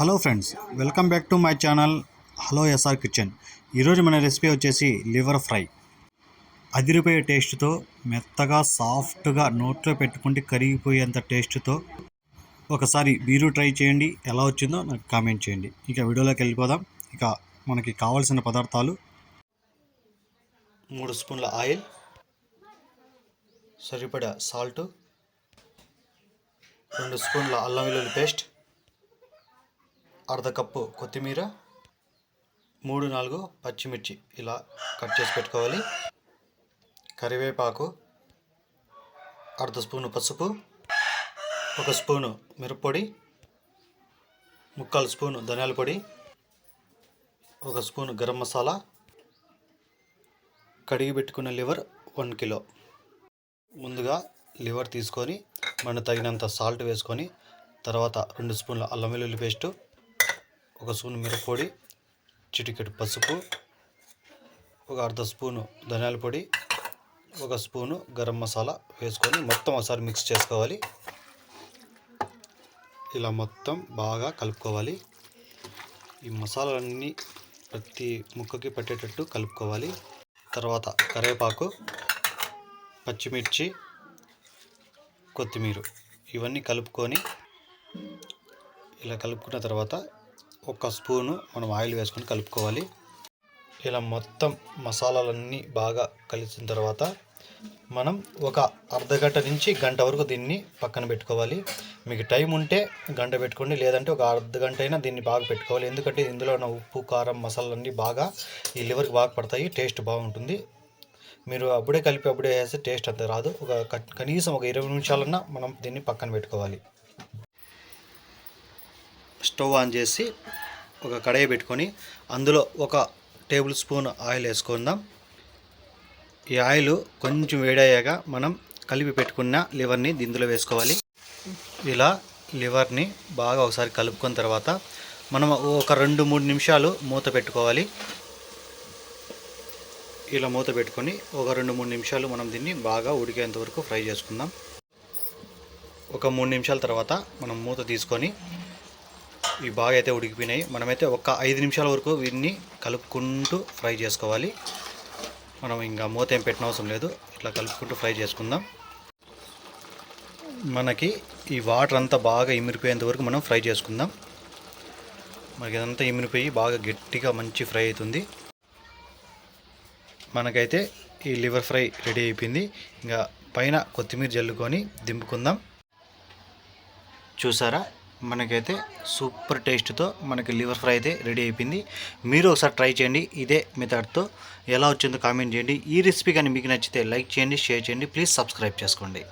Hello friends welcome back to my channel hello SR kitchen. ఈరోజు మన recipe వచ్చేసి liver fry. అదిరిపోయే టేస్ట్తో మెత్తగా సాఫ్ట్గా నోట్లో పెట్టుకుంటే కరిగిపోయేంత టేస్ట్తో ఒకసారి మీరు ట్రై చేయండి ఎలా వచ్చిందో నాకు కామెంట్ చేయండి. ఇక వీడియోలోకి వెళ్ళిపోదాం. ఇక మనకి కావాల్సిన పదార్థాలు. మూడు స్పూన్ల ఆయిల్ సరిపడా సాల్ట్ రెండు స్పూన్ల అల్లం వెల్లుల్లి పేస్ట్ అర్ధ కప్పు కొత్తిమీర మూడు నాలుగు పచ్చిమిర్చి ఇలా కట్ చేసి పెట్టుకోవాలి. కరివేపాకు అర్ధ స్పూను పసుపు ఒక స్పూను మిరప్పొడి ముక్కాలు స్పూను ధనియాల పొడి ఒక స్పూను గరం మసాలా కడిగి పెట్టుకున్న లివర్ వన్ కిలో. ముందుగా లివర్ తీసుకొని మన తగినంత సాల్ట్ వేసుకొని తర్వాత రెండు స్పూన్ల అల్లం వెల్లుల్లి పేస్టు ఒక స్పూన్ మిరప్పొడి చిటికెడు పసుపు ఒక అర్ధ స్పూను ధనియాల పొడి ఒక స్పూను గరం మసాలా వేసుకొని మొత్తం ఒకసారి మిక్స్ చేసుకోవాలి. ఇలా మొత్తం బాగా కలుపుకోవాలి. ఈ మసాలాలన్నీ ప్రతి ముక్కకి పట్టేటట్టు కలుపుకోవాలి. తర్వాత కరివేపాకు పచ్చిమిర్చి కొత్తిమీర ఇవన్నీ కలుపుకొని ఇలా కలుపుకున్న తర్వాత ఒక స్పూను మనం ఆయిల్ వేసుకొని కలుపుకోవాలి. ఇలా మొత్తం మసాలాలన్నీ బాగా కలిసిన తర్వాత మనం ఒక అర్ధ గంట నుంచి గంట వరకు దీన్ని పక్కన పెట్టుకోవాలి. మీకు టైం ఉంటే గంట పెట్టుకోండి లేదంటే ఒక అర్ధ గంట అయినా దీన్ని బాగా పెట్టుకోవాలి. ఎందుకంటే ఇందులో ఉన్న ఉప్పు కారం మసాలాలన్నీ బాగా ఈ లివర్కి బాగా పడతాయి టేస్ట్ బాగుంటుంది. మీరు అప్పుడే కలిపి అప్పుడే వేస్తే టేస్ట్ అంత రాదు. ఒక కనీసం ఒక ఇరవై నిమిషాలన్నా మనం దీన్ని పక్కన పెట్టుకోవాలి. స్టవ్ ఆన్ చేసి ఒక కడాయి పెట్టుకొని అందులో ఒక టేబుల్ స్పూన్ ఆయిల్ వేసుకుందాం. ఈ ఆయిల్ కొంచెం వేడయ్యాక మనం కలిపి పెట్టుకున్న లివర్ని దిందులో వేసుకోవాలి. ఇలా లివర్ని బాగా ఒకసారి కలుపుకున్న తర్వాత మనం ఒక రెండు మూడు నిమిషాలు మూత పెట్టుకోవాలి. ఇలా మూత పెట్టుకొని ఒక రెండు మూడు నిమిషాలు మనం దీన్ని బాగా ఉడికేంత వరకు ఫ్రై చేసుకుందాం. ఒక మూడు నిమిషాల తర్వాత మనం మూత తీసుకొని ఇవి బాగా అయితే ఉడికిపోయినాయి. మనమైతే ఒక ఐదు నిమిషాల వరకు వీటిని కలుపుకుంటూ ఫ్రై చేసుకోవాలి. మనం ఇంకా మూత ఏం పెట్టిన అవసరం లేదు. ఇట్లా కలుపుకుంటూ ఫ్రై చేసుకుందాం. మనకి ఈ వాటర్ అంతా బాగా ఇమిరిపోయేంత వరకు మనం ఫ్రై చేసుకుందాం. మనకి ఇదంతా ఇమిరిపోయి బాగా గట్టిగా మంచి ఫ్రై అవుతుంది. మనకైతే ఈ లివర్ ఫ్రై రెడీ అయిపోయింది. ఇంకా పైన కొత్తిమీర జల్లుకొని దింపుకుందాం. చూసారా? మనకైతే సూపర్ టేస్ట్తో మనకి లివర్ ఫ్రై అయితే రెడీ అయిపోయింది. మీరు ఒకసారి ట్రై చేయండి ఇదే మెథడ్తో ఎలా వచ్చిందో కామెంట్ చేయండి. ఈ రెసిపీ కానీ మీకు నచ్చితే లైక్ చేయండి షేర్ చేయండి. ప్లీజ్ సబ్స్క్రైబ్ చేసుకోండి.